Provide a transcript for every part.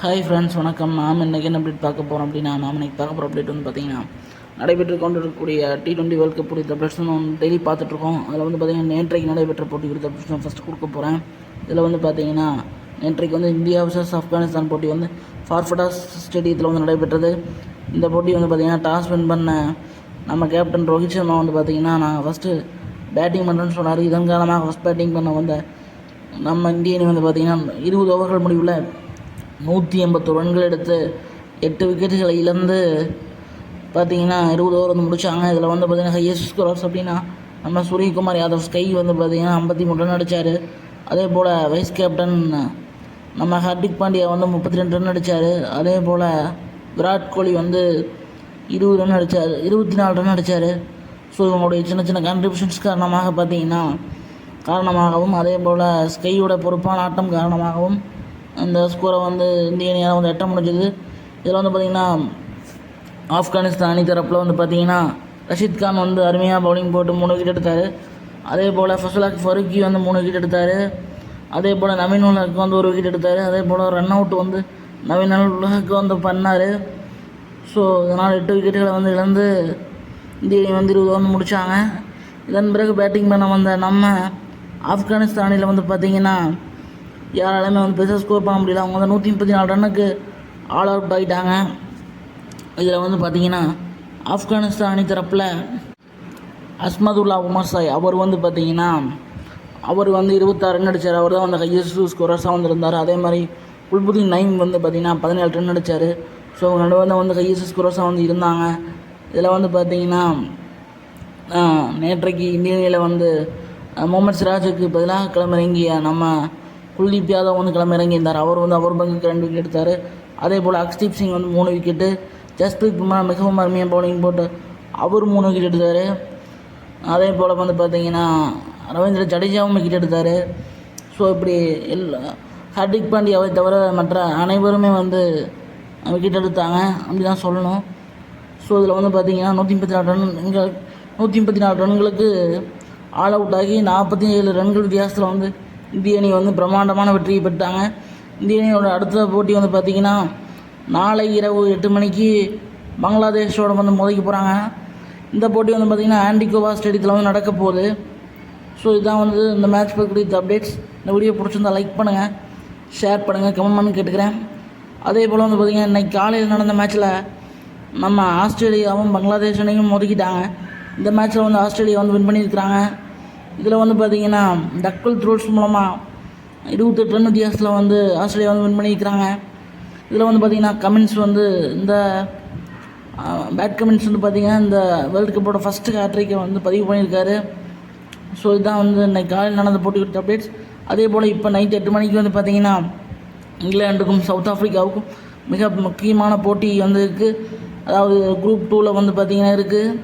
Hi friends வணக்கம். நாம் இன்றைக்கி என்ன அப்டேட் பார்க்க போகிறோம் அப்படின்னா நாம் இன்றைக்கி பார்க்க போகிற அப்டேட் வந்து பார்த்தீங்கன்னா நடைபெற்று கொண்டு இருக்கக்கூடிய டி டுவெண்ட்டி வேர்ல்ட் கப் குறித்த அப்டேட்ஸ் வந்து டெய்லி பார்த்துட்ருக்கோம் அதில் வந்து பார்த்தீங்கன்னா நேற்றைக்கு நடைபெற்ற போட்டி குறித்த அப்டேட்ஸ் நான் ஃபஸ்ட்டு கொடுக்க போகிறேன் இதில் வந்து பார்த்தீங்கன்னா நேற்றைக்கு வந்து இந்தியா வர்சஸ் ஆப்கானிஸ்தான் போட்டி வந்து ஃபார்ஃபடாஸ் ஸ்டேடியத்தில் வந்து நடைபெற்றது. இந்த போட்டி வந்து பார்த்திங்கன்னா டாஸ் வின் பண்ண நம்ம கேப்டன் ரோஹித் சர்மா வந்து பார்த்தீங்கன்னா நான் ஃபஸ்ட்டு பேட்டிங் பண்ணுறேன்னு சொன்னார். இதன் காரணமாக ஃபஸ்ட் பேட்டிங் பண்ண வந்த நம்ம இந்தியன் வந்து பார்த்திங்கன்னா இருபது ஓவர்கள் முடிவில் நூற்றி எண்பத்து ரன்கள் எடுத்து எட்டு விக்கெட்டுகளை இழந்து பார்த்தீங்கன்னா இருபது ஓவர் வந்து முடித்தாங்க இதில் வந்து பார்த்திங்கன்னா ஹையஸ்ட் ஸ்கோரர்ஸ் அப்படின்னா நம்ம சூரியகுமார் யாதவ் ஸ்கை வந்து பார்த்திங்கன்னா ஐம்பத்தி மூணு ரன் அடித்தார் அதே போல் வைஸ் கேப்டன் நம்ம ஹர்திக் பாண்டியா வந்து முப்பத்தி ரெண்டு ரன் அடித்தார் அதே போல் விராட் கோலி வந்து இருபது ரன் அடித்தார் இருபத்தி நாலு ரன் அடித்தார் ஸோ இவங்களுடைய சின்ன சின்ன கான்ட்ரிபியூஷன்ஸ் காரணமாக பார்த்தீங்கன்னா காரணமாகவும் அதே போல் ஸ்கையோட பொறுப்பான ஆட்டம் காரணமாகவும் அந்த ஸ்கோரை வந்து இந்திய அணியால் வந்து எட்ட முடிஞ்சது. இதில் வந்து பார்த்திங்கன்னா ஆப்கானிஸ்தான் அணி தரப்பில் வந்து பார்த்தீங்கன்னா ரஷீத் கான் வந்து அருமையாக பவுலிங் போட்டு மூணு விக்கெட் எடுத்தார். அதே போல் ஃபசலாக் ஃபருக்கி வந்து மூணு விக்கெட் எடுத்தார். அதே போல் நவீன் உலகுக்கு வந்து ஒரு விக்கெட் எடுத்தார். அதே போல் ரன் அவுட் வந்து நவீன் உலகுக்கு வந்து பண்ணார். ஸோ இதனால் எட்டு விக்கெட்டுகளை வந்து இழந்து இந்திய அணி வந்து இருபது வந்து முடித்தாங்க இதன் பிறகு பேட்டிங் பண்ண வந்த நம்ம ஆப்கானிஸ்தான் அணியில் வந்து பார்த்திங்கன்னா யாராலுமே வந்து பெருசாக ஸ்கோர் பண்ண முடியல. அவங்க வந்து நூற்றி முப்பத்தி நாலு ரன்னுக்கு ஆல் அவுட் ஆகிட்டாங்க இதில் வந்து பார்த்தீங்கன்னா ஆப்கானிஸ்தான் அணி தரப்பில் அஸ்மதுல்லா உமர் சாய் அவர் வந்து பார்த்தீங்கன்னா அவர் வந்து இருபத்தாறு ரன் அடித்தார் அவர் தான் வந்து ஹையஸ்ட் ஸ்கோரர்ஸாக வந்திருந்தார். அதே மாதிரி குல்புதீன் நைம் வந்து பார்த்தீங்கன்னா பதினேழு ரன் அடித்தார் ஸோ அவங்க ரெண்டு வந்து ஹையஸ்ட் ஸ்கோரர்ஸாக வந்து இருந்தாங்க. இதில் வந்து பார்த்தீங்கன்னா நேற்றைக்கு இந்திய அணியில் வந்து அஹ், முகமது சிராஜுக்கு பதிலாக களமிறங்கிய நம்ம குல்தீப் யாதவ் வந்து களமிறங்கியிருந்தார் அவர் வந்து அவர் பங்குக்கு ரெண்டு விக்கெட் எடுத்தார். அதே போல் அக்ஸ்தீப் சிங் வந்து மூணு விக்கெட்டு ஜஸ்பிரீத் பும்ரா மிகவும் அருமையாக பவுலிங் போட்டு அவர் மூணு விக்கெட் எடுத்தார். அதே போல் வந்து பார்த்தீங்கன்னா ரவீந்திர ஜடேஜாவும் விக்கெட் எடுத்தார். ஸோ இப்படி எல்லா ஹர்திக் பாண்டியாவை தவிர மற்ற அனைவருமே வந்து விக்கெட் எடுத்தாங்க. அப்படி தான் சொல்லணும். ஸோ இதில் வந்து பார்த்தீங்கன்னா நூற்றி முப்பத்தி நாலு ரன் இங்கே நூற்றி முப்பத்தி நாலு ரன்களுக்கு ஆல் அவுட் ஆகி நாற்பத்தி ஏழு ரன்கள் வித்தியாசத்தில் வந்து இந்திய அணி வந்து பிரம்மாண்டமான வெற்றியை பெற்றாங்க இந்திய அணியோட அடுத்த போட்டி வந்து பார்த்திங்கன்னா நாளை இரவு எட்டு மணிக்கு பங்களாதேஷோட வந்து மோதிக்க போகிறாங்க இந்த போட்டி வந்து பார்த்திங்கன்னா ஆண்டிகோவா ஸ்டேடியத்தில் வந்து நடக்க போகுது. ஸோ இதுதான் வந்து இந்த மேட்ச் பற்றி அப்டேட்ஸ் இந்த வீடியோ பிடிச்சிருந்தால் லைக் பண்ணுங்கள் ஷேர் பண்ணுங்கள் கமெண்ட் பண்ணி கேட்டுக்கிறேன். அதே போல் வந்து பார்த்திங்கன்னா இன்னைக்கு காலையில் நடந்த மேட்ச்சில் நம்ம ஆஸ்திரேலியாவும் பங்களாதேஷ் அணியும் மோதிக்கிட்டாங்க. இந்த மேட்ச்சில் வந்து ஆஸ்திரேலியா வந்து வின் பண்ணியிருக்கிறாங்க. இதில் வந்து பார்த்திங்கன்னா டக்குல் த்ரோல்ஸ் மூலமாக இருபத்தெட்டு ரன் வித்தியாசத்தில் வந்து ஆஸ்திரேலியா வந்து வின் பண்ணியிருக்கிறாங்க. இதில் வந்து பார்த்திங்கன்னா கமின்ஸ் வந்து இந்த பேட் கமின்ஸ் வந்து பார்த்திங்கன்னா இந்த வேர்ல்டு கப்போட ஃபஸ்ட்டு ஹேட்ரிக்கை வந்து பதிவு பண்ணியிருக்காரு. ஸோ இதுதான் வந்து இன்றைக்கு காலையில் நடந்த போட்டி கொடுத்த அப்டேட்ஸ் அதே போல் இப்போ நைட் எட்டு மணிக்கு வந்து பார்த்திங்கன்னா இங்கிலாண்டுக்கும் சவுத் ஆஃப்ரிக்காவுக்கும் மிக முக்கியமான போட்டி வந்து இருக்குது அதாவது குரூப் டூவில் வந்து பார்த்திங்கன்னா இருக்குது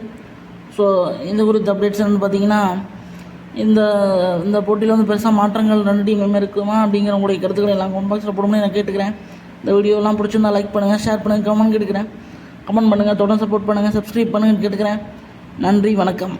ஸோ இந்த குறித்த அப்டேட்ஸ் வந்து பார்த்திங்கன்னா இந்த இந்த போட்டியில் வந்து பெருசாக மாற்றங்கள் ரெண்டு டீமுமே இருக்குமா? அப்படிங்கிற உங்களுடைய கருத்துக்களை எல்லாம் கமெண்ட் பாக்ஸில் போடணும்னு நான் கேட்டுக்கிறேன். இந்த வீடியோலாம் பிடிச்சிருந்தா லைக் பண்ணுங்கள் ஷேர் பண்ணுங்கள் கமெண்ட் கேட்டுக்கிறேன். கமெண்ட் பண்ணுங்கள் தொடர்ந்து சப்போர்ட் பண்ணுங்கள் சப்ஸ்கிரைப் பண்ணுங்கன்னு கேட்டுக்கிறேன். நன்றி வணக்கம்.